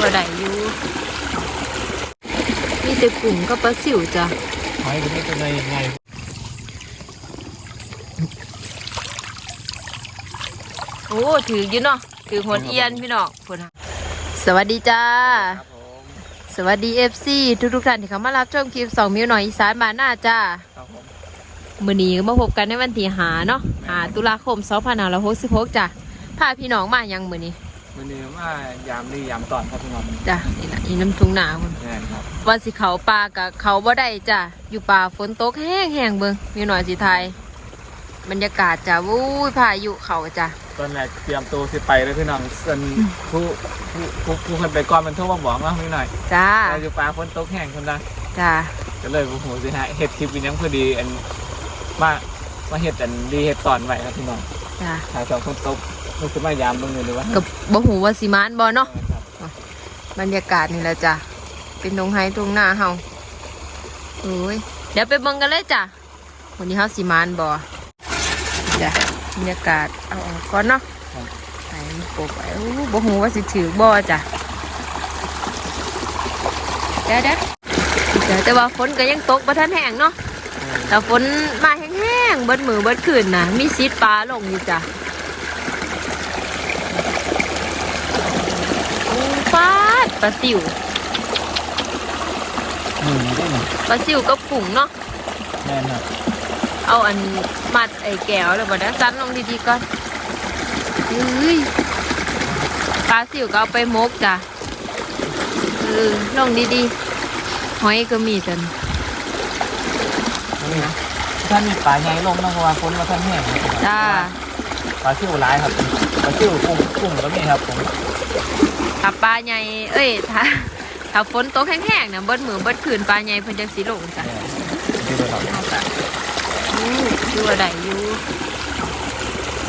ว่าได้อยู่มีแต่กุ้งกับปลาสิวจ้ะหอยก็ไม่เป็นไรยังไงโอ้ถืออยู่เนาะถือหัวเอียนพี่น้องพุ่นน่ะสวัสดีจ้าครับผมสวัสดีเอฟซีทุกทุกๆท่านที่เข้ามารับชมคลิปสองมิวหน่อยอีสานบานหน้าจ้าครับผมมื้อนี้ก็มาพบกันในวันที่หาเนาะหาตุลาคม 2566จ้ะพาพี่น้องมายังมื้อนี้ วันนี้ว่ายามดียามตอนครับพี่น้องจ้ะนี่นะอีน้ำทุ่งนาพุ่นแน่นครับว่าสิเขาปลากับเขาบ่ได้จ้ะอยู่ป่าฝนตกแห้งแห้งๆเบิ่งมิวหน่อยสิไทยบรรยากาศจ้ะวู้ยพายุเขาจ้ะตอนแรกเตรียมตัวสิไปเลยพี่น้องส่วนผู้ผู้ผู้ผู้คนไปก่อนมันโทรมาบอกว่าพี่หน่อยจ้าเราอยู่ปลาฝนตกแห้งคนละจ้าก็เลยผู้หูสิฮะเห็ดคลิปวินยังพอดีอันมามาเห็ดอันดีเห็ดตอนไว้ครับพี่น้องจ้าถ่ายสองคนตก มันจะมายามเบิ่งเลยหรือว่ากับบ่หูว่าสิมานบ่เนาะบรรยากาศนี่แหละจ้ะเป็นตรงไฮตรงหน้าเฮาโอ้ยเดี๋ยวไปเบิ่งกันเลยจ้ะวันนี้เฮาสิมานบ่จ้ะบรรยากาศเอาออกก่อนเนาะใส่มันปกไว้โอ้บ่ฮู้ว่าสิถือบ่จ้ะเดี๋ยวเดี๋ยวเดี๋ยวแต่ว่าฝนก็ยังตกบ่ทันแห้งเนาะแต่ฝนมาแห้งๆเบิดมือเบิดคืนนะมีซีดปลาลงอยู่จ้ะ โอ้ฟาดปลาสิวหนึ่งได้หนึ่งปลาซิวกับกุ้งเนาะแน่นครับเอาอันมัดไอ้แก้วแล้วบ่ได้ซันลงดีๆก่อนเฮ้ยปลาซิวก็เอาไปมกจ้ะเออลงดีๆหอยก็มีจันนี่นะท่านมีปลาใหญ่ลงนะเพราะว่าฝนมาท่านแห้งครับจ้าปลาซิ่วร้ายครับปลาซิ่วกุ้งกุ้งก็มีครับผม ถ้าปลาใหญ่เอ้ยถ้าถ้าฝนตกแห้งๆนะเบิดมือเบิดคืนปลาใหญ่เพิ่นจังสิลงจ้ะที่เราทเอาจ้ะอู้ดูว่าได้อยู่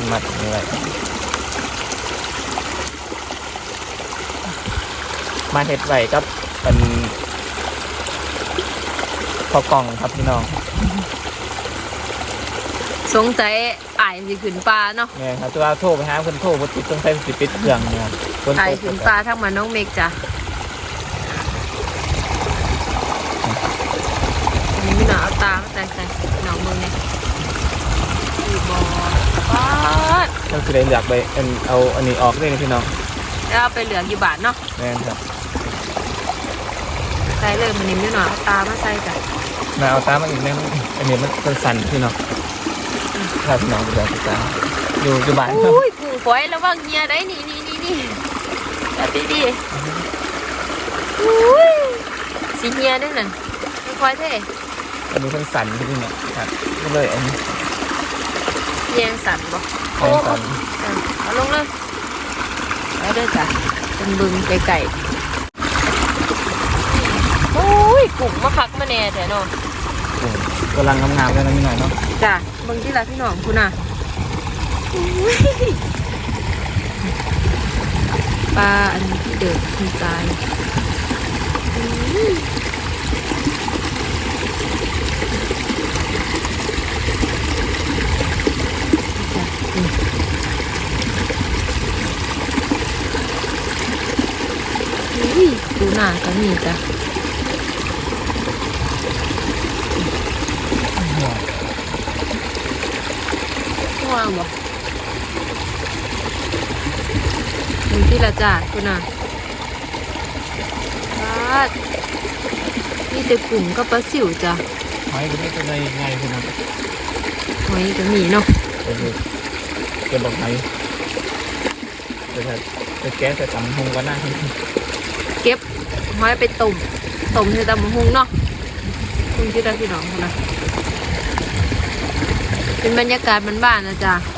ำมัดอะไรมาเห็ดไหวกับเป็นพอกล่องครับพี่น้องสงสัยอ้ายสิขึ้นปลาเนาะเนี่ยครับตัวโทรไปหาคนโทรมาติดต้องใช้สิปิดเครื่องเนี่ย ครับคนอ้ายโทรขึ้นปลาทั้งมาน้องเมกจ้ะอันนี้ไม่หนาเอาตามาใส่ใส่หนองมึงเนี่ยอีบอปาดต้องคือได้เหลือกไปอันเอาอันนี้ออกเลยนะพี่น้องแล้วเอาไปเหลืองอยู่บาทเนาะแน่นครับใส่เลยมันนี่ไม่หนาเอาตามาใส่จ้ะมาเอาตามมาอีกแม่งอันนี้มันเป็นสั่นพี่น้องครับพี่น้องดูแลติดตามอยู่อยู่บ้านครับ อุ้ยกูฝอยระวังเฮียได้นี่นี่นี่นี่ แบบดีดีๆอุ้ยสีเฮียได้น่ะไม่ค่อยเท่อันนี้เป็นสั่นพี่น้องครับก็เลยอันนี้เฮียสั่นบ่เป็นสั่นอะเอาลงเลยแล้วเด้อจ้ะเป็นบึงไก่ๆโอ้ยกลุ่มมาคักมาแน่แต่เนาะกุ้งกำลังงามๆเลยนะพี่หน่อยเนาะจ้ะเบิ่งที่ละพี่น้องคุณน่ะอุ้ย ปลาอันนี้ที่เดือดที่ตายอุ้ยจ้ะนี่อุ้ยดูหน้าก็มีจ้ะว่าง บ่ดูที่ละจ้าคุณน่ะปาดมีแต่กลุ่มกับปลาสิวจ้ะหอยก็ไม่เป็นไรยังไงพี่น้องหอยก็มีเนาะก็คือเก็บบอกไหนจะจะแก้จะตำหงกันหน้าที่เก็บหอยไปต้มต้มใส่ตำบักหุงเนาะคุณที่ละพี่น้องคุณน่ะเป็นบรรยากาศบ้านๆนะจ้ะทำ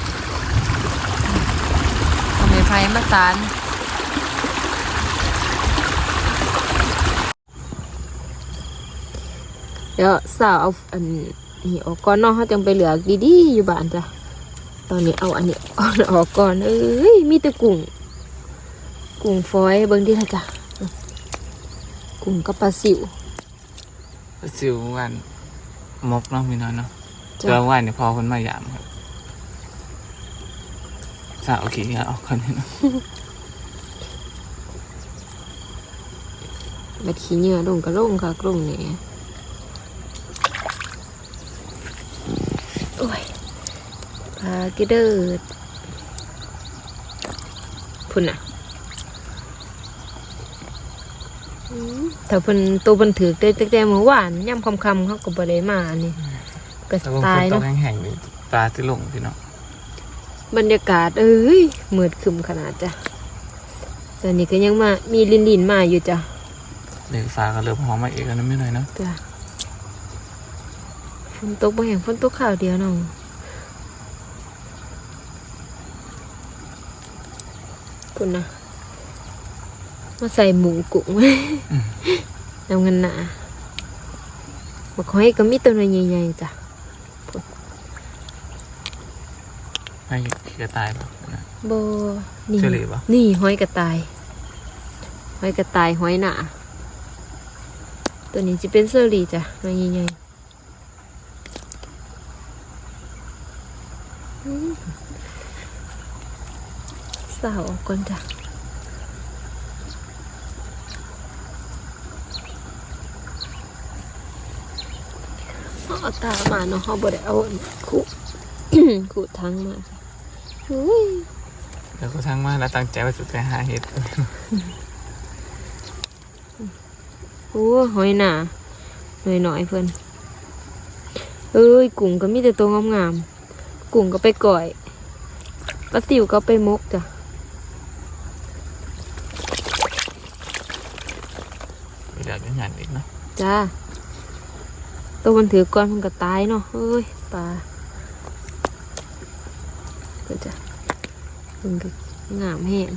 ไมไฟมาสานเดี๋ยวสาวเอาอันนี้ออกก่อนเนาะเขาจังไปเหลือกดีๆอยู่บ้านจ้ะตอนนี้เอาอันนี้เอาออกก่อนเอ้ยมีแต่กุ้งกุ้งฝอยเบิ่งดิค่ะจ้ะกุ้งกับปลาสิวสิววันมกเนาะพี่น้องเนาะจ้ะเจอวันเนี่ยพอคนมายามครับ สาวโอเคเอาออกก่อนพี่น้องบัดขี้เหงื่อลงก็ลงค่ะกลุ่มนี่โอ้ยปลากระเดิดพุ่นน่ะอืมถ้าเพิ่นตัวเพิ่นถือได้ตั้งแต่เมื่อวานย่ำคำคำๆเขาก็บ่ได้มาอันนี่ก็แต่ว่าตายฝนตเนาะกแห้งๆนี่ปลาที่ลงพี่น้อง บรรยากาศ เอ้ยมืดครึมขนาดจ้ะตอนนี้ก็ยังมามีลินลินๆมาอยู่จ้ะเด็กฟ้าก็เริ่มหอมมาอีกแล้วนะไม่หน่อยเนาะจ้ะฝนตกบ่แห่งฝนตกข่าวเดียวน้องคุณนะมาใส่หมูกุ้งอืมเอาเงินหนาบักหอยก็มีตัวใหญ่ๆจ้ะ ให้เขียตายป่ะนะโบนี่เฉลี่ยปะนี่หอยกระต่ายหอยกระต่ายหอยหนาตัวนี้จะเป็นเซอรี่จ้ะตัวใหญ่ๆอืมสาวออกก่อนจ้ะเอาตามาเนาะเขาบ่ได้เอาอันคู่คู่ทั้งมาจ้ะอุ้ย แล้วก็ทั้งมาแล้วตั้งใจว่าจะไปหาเห็ดโอ้หอยหนาหน่อยหน่อยๆเพื่อนเอ้ยกุ้งก็มีแต่ตัวงามๆกุ้งก็ไปก่อยปลาติ๋วก็ไปมกจ้ะเดี๋ยวจะงานอีกเนาะจ้าตัวมันถือก้อนมันก็ตายเนาะเอ้ยปลา ก็จะมันก็งามแห้ง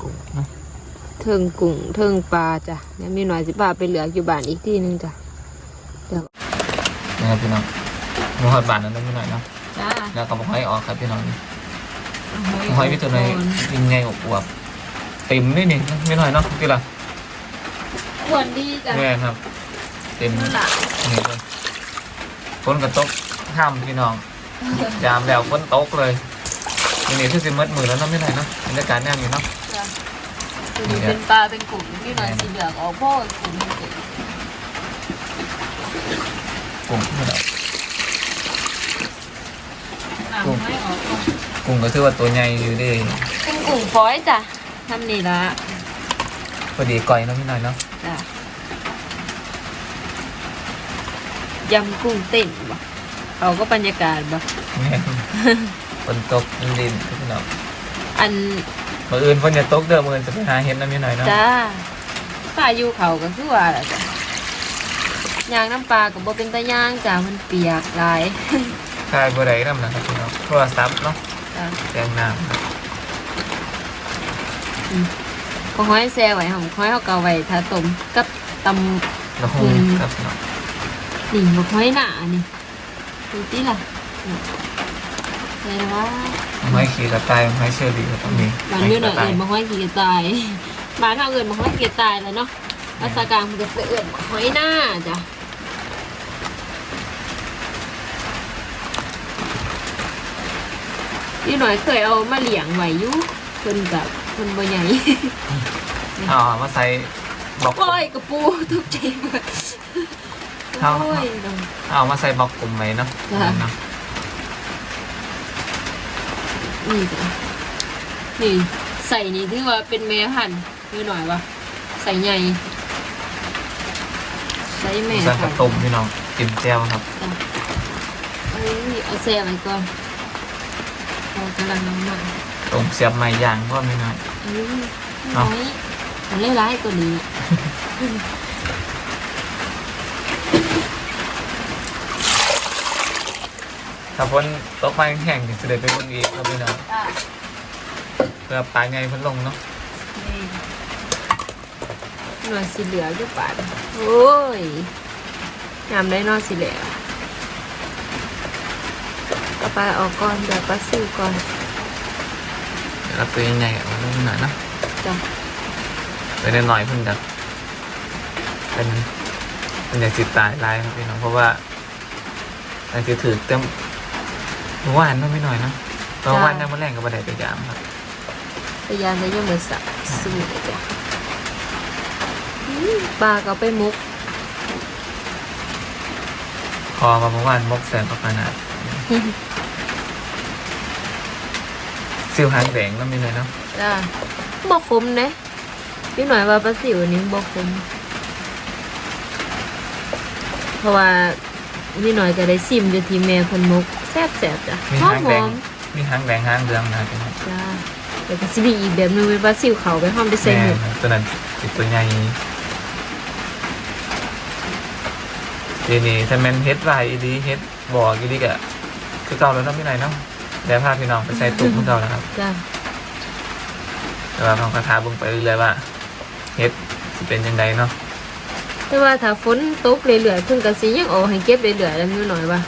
กุ้งเนาะเทิงกุ้งเทิงปลาจ้ะเดี๋ยวมีหน่อยสิปลาไปเหลืออยู่บ้านอีกที่นึงจ้ะเดี๋ยวนะครับพี่น้องหมูหอดบานนั้นได้ไม่หน่อยเนาะจ้าแล้วก็บอกให้ออกครับพี่น้องหอยพี่ตัวไหนยิงไงอบอวบเต็มนี่นี่ไม่หน่อยเนาะพี่ละอ้วนดีจ้ะแม่ครับ เต็มนี่เลยฝนกระตกข้ามพี่น้อง ยามแล้วฝนตกเลยนี่นี่คือสิมัดมือแล้วเนาะไม่หน่อยเนาะบรรยากาศแน่อยู่เนาะจ้ะตัวนี้เป็นปลาเป็นกลุ่มนี่หน่อยสีเหลืองออกพ่อกลุ่มนี่เป็นกุ้งพี่น้องอ่างไม่ออกก่อนกุ้งก็ถือว่าตัวใหญ่อยู่เดิเป็นกลุ่มฟอยจ้ะทำนี่ละพอดีก่อยเนาะพี่หน่อยเนาะจ้ะยำกุ้งเต้นบ่ เขาก็บรรยากาศบ่แม่นฝนตกดินๆพี่น้องอันมื่ออื่นฝนจะตกเด้อมื่ออื่นจะไปหาเห็ดน้ำพี่หน่อยเนาะจ้าปลาอยู่เขาก็คือว่าล่ะจ้ะยางน้ำปลากับบ่เป็นตะย่างจ้ะมันเปียกหลายคายบัวใดน้ำนะครับพี่น้องโทรศัพท์เนาะจ้ะแจ้งน้ก็ห้อยแซ่ไว้หอมห้อยเขาเกาไว้ถ้าต้มกับตำำแล้วคงอืม ครับพี่น้อง นี่บักห้อยหนานี่ ดูติล่ะนี่ใช่ว่าไม้ขี่กระต่ายไม้เชอรี่ก็ต้องมีบ้านอยู่หน่อยเอิญบักห้อยขี่กระต่ายบ้านเขาเอิญบักห้อยขี่กระต่ายแล้วเนาะภาษากลางมันจะเอิญบักห้อยหน้าจ้ะนี่หน่อยเคยเอามาเลี้ยงไว้อยู่เพิ่นกับเพิ่นบ่ใหญ่เอ๋อมาใส่บอกโอ้ยกระปูทุกใจหมด เอาโอ้ยน้องเอามาใส่บอกกลุ่มไว้เนาะจ้ะเนาะนี่จ้ะนี่ใส่นี่ถือว่าเป็นแม่พันธุ์นิดหน่อยวะใส่ใหญ่ใส่แม่ใส่กพัระนธุ์ตุ่มพี่น้องจิ้มแจ่วครับจ้ะเอ้ยเอาแซ่ไว้ก่อนเรากำลังน้ำมันตุ่มเสียบไม้ย่างก็ไม่น้อย เอ้ยเอาน้อยมันเล่ร้ายกว่านี้ ถ้าฝนตกมาแห้งๆจะเสด็จไปบนอีกครับพี่น้องจ้ะเพื่อปลาไงเพิ่นลงเนาะนี่หน่อยสีเหลืองด้วยปาดโอ้ยยำได้นอนสีเหลืองก็ปลาออกก่อนเดี๋ยวปลาซิวก่อนเดี๋ยวเราตัวใหญ่ๆเอาลงหน่อยเนาะจ้ะไปได้หน่อยเพิ่นจะเป็นเป็นอยากจิตตายลายครับพี่น้องเพราะว่าอาจจะถือเต็ม เมื่อวานเนาะไม่หน่อยเนาะเพราะวันยังมาแรงกับบันไดไปยามครับพยายามจะยุ่งมือสับสูจ้ะปลาก็เอาไปมุกพอมาเมื่อวานมกแสนประมาณนั้นซิวหางแดงก็มีเลยเนาะจ้าบกคมเด้พี่หน่อยว่าปลาสิวนี่บกคมเพราะว่าพี่หน่อยก็ได้ซิมอยู่ที่แม่เพิ่นมุกแซ่บแซ่บๆจ้ะมีหอหามงหแดองมมีหางแดงหางเหลืองนะพี่น้องจ้าแต่ก็สิมีอีกแบบหนึงเป็นปลาสิวเขาไปหอมไปใส่แม่หมูนะตัวนั้นติดตัวใหญ่ทีนี้ถ้าแมนเฮ็ดไวอีดีเฮ็ดบอกอีดีกะคือเก่าแล้วเนาะพี่หน่อยเนาะเดี๋ยวพาพี่น้องไปใส่ตุ้มของเก่าแล้วครับ จ้าแต่ว่าของคาถาเบิ่งไปเรื่อยๆว่าเฮ็ดสิเป็นยังไงเนาะแต่ว่าถ้าฝนตกเรื่อยๆเพิ่นก็สิยังออกให้เก็บเรื่อยๆแล้วนิดหน่อยว่า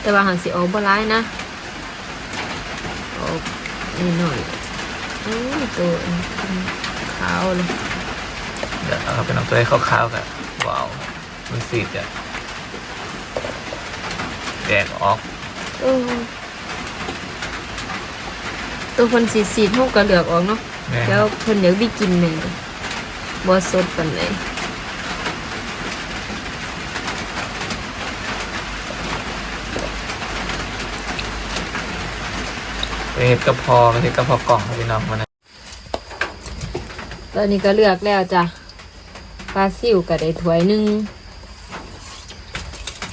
แต่ว่าหันสิออกบ่ร้ายนะออกนิดหน่อยโอ้ยตัวขาวเลยเดี๋ยวเอาเป็นเอาตัวให้ขาวๆกันว้าวมันสีจะแดดออกเออตัวคนสีสีเท่ากับเหลือกออกเนาะแม่แล้วเพิ่นอยากได้กินแม่นบ่สดปานใดไเฮ็ดกระเพาะไปเฮ็ดกระเพาะกล่องให้พี่น้องมานะตอนนี้ก็เลือกแล้วจ้ะปลาซิวก็ได้ถ้วยหนึง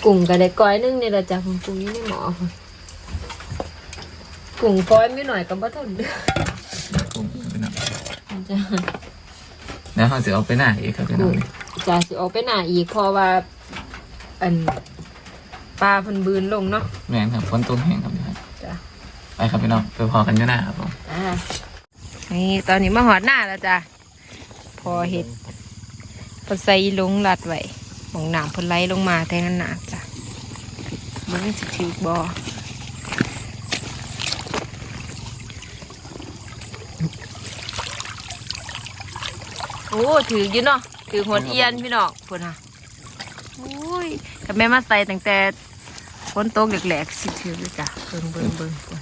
กุ้งก็ได้ก้อยหนึงนี่ล่ะจ้ะของกุ้งอยู่ในหม้อพุ่นกุ้งก้อยไม่หน่อยก็บ่ทนเด้อพี่น้องจ้ะแล้วเขาจะเอาไปไหนอีกครับพี่น้องจ้ะสิออกไปหน้าอีกเพราะว่าอันปลาเพิ่นบืนลงเนาะแม่นครับฝนตกแห้งครับพี่น้องจ้ะ ไปครับพี่น้องไปพอกันอยู่หน้าครับผมอ่านี่ตอนนี้มาหอดหน้าแล้วจ้ะพอเห็ดพอใส่ลงลัดไว้หมองหน้ำเพนไหลลงมาแต่นั้นน้ำจ้ะมันสิถือบอโอ้ถืออยู่เนาะถือหัวเอียนพี่น้องพุ่นอะโอ้ยกับแม่มาใส่ตั้งแต่ฝนตกแหลกๆสิถือเลยจ้ะเบิ่งเบิ่งเบิ่งพุ่น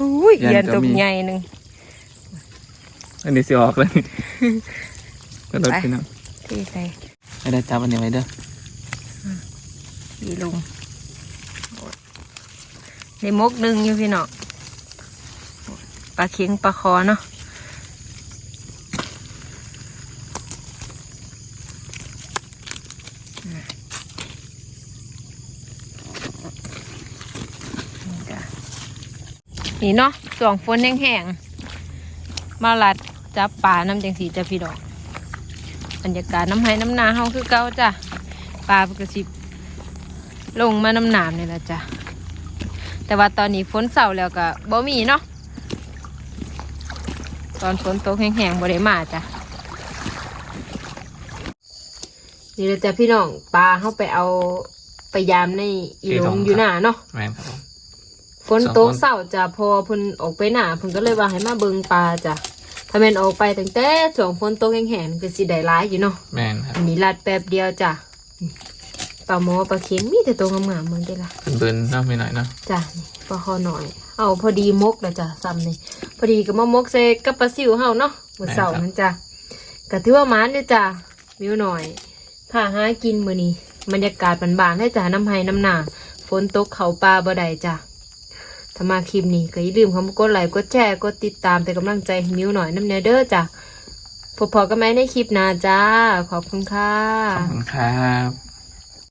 ปุ้ยเอียนตัวใหญ่หนึ่งอันนี้สิออกเลยกระโดดพี่น้องที่ใส่ไม่ได้จับอันนี้ไว้เด้อยีลุงในมกหนึ่งอยู่พี่น้องปลาเค็งปลาคอเนาะ นี่เนาะส่วงฝนแห้งๆมาลัดจับปลาน้ำจังสีจ้ะพี่ดอกบรรยากาศน้ำไห้น้ำนาเฮาคือเก่าจ้ะปลาปกติบลงมาน้ำหนามนี่แหละจ้ะแต่ว่าตอนนี้ฝนเศร้าแล้วก็บ่มีเนาะตอนฝนตกแห้งๆบ่ได้มาจ้ะนี่แหละจ้ะพี่น้องปลาเฮาไปเอาไปยามในอีหลงอยู่หน้าเนาะ ฝนตกเศร้าจ้ะพอเพิ่นออกไปหน้าเพิ่นก็เลยว่าให้มาเบิ่งปลาจ้ะถ้าแม่นออกไปตั้งแต่ช่วงฝนตกแห้งๆก็สิได้หลายอยู่เนาะแม่นครับอันนี้ลัดแป๊บเดียวจ้ะปลาหมอปลาเค็มมีแต่ตัวงามๆเหมือนกันล่ะเป็นเบิร์นเนาะไม่หน่อยเนาะจ้ะนี่ปลาคอหน่อย เอาพอดีมกแล้วจ้ะซ้ำนี่พอดีก็มามกใส่กับปลาซิวเฮาเนาะมื้อเสาร์นั่นจ้ะก็ถือว่าหมานเด้อจ้ะมิวหน่อยพาหากินมื้อนี้บรรยากาศบานๆให้จ้ะน้ำไห้น้ำหนาฝนตกเขาปลาบ่ได้จ้ะ ถ้ามาคลิปนี้ก็อย่าลืมเขามากดไลค์กดแชร์กดติดตามเป็นกำลังใจให้มิวหน่อยน้ำเนเด้อจ้ะพบพอกันไหมในคลิปหน้าจ้า ขอบคุณค่ะ ขอบคุณครับ